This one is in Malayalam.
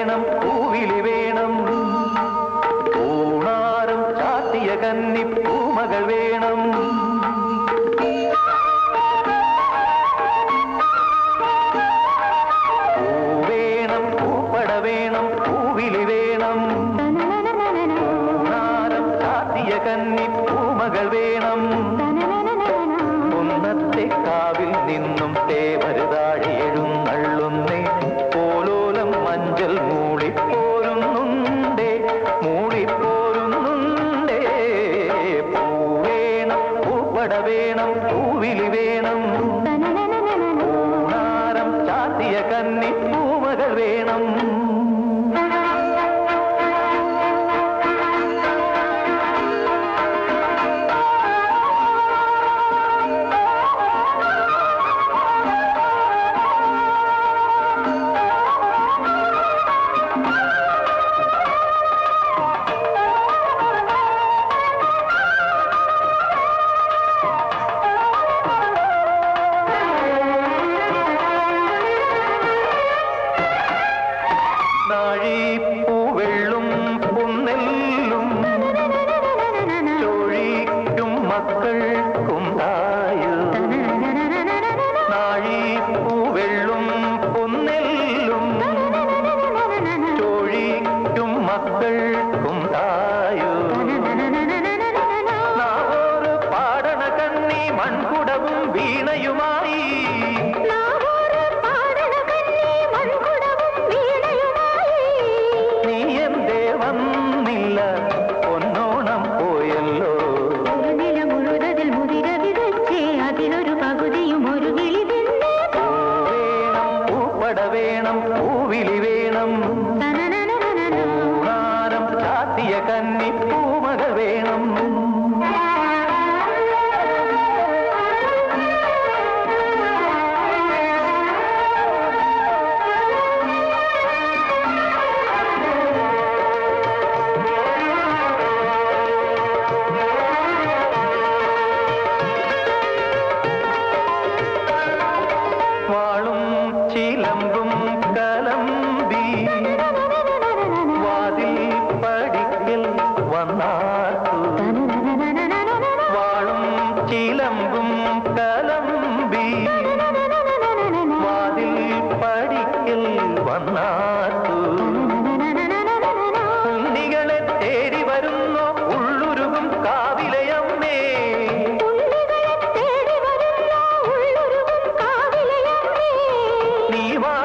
വേണം പൂവിലി വേണം. പൂണാരം ചാത്തിയ കന്നി പൂമകൾ വേണം. കന്നി വേണം. ഉന്നത്തെ കാവിൽ നിന്നും തേവരുതാടിയിടും വേണം மக்களுக்கும் தாயோ நான் ஒரு பாடன கண்ணி மண்குடவும் வீணையுமாயி. അരികിൽ വന്നാത്തു നിങ്ങളെ തേടി വരുന്നോ ഉള്ളുരുകും കാവിലയമ്മേ നീ വാ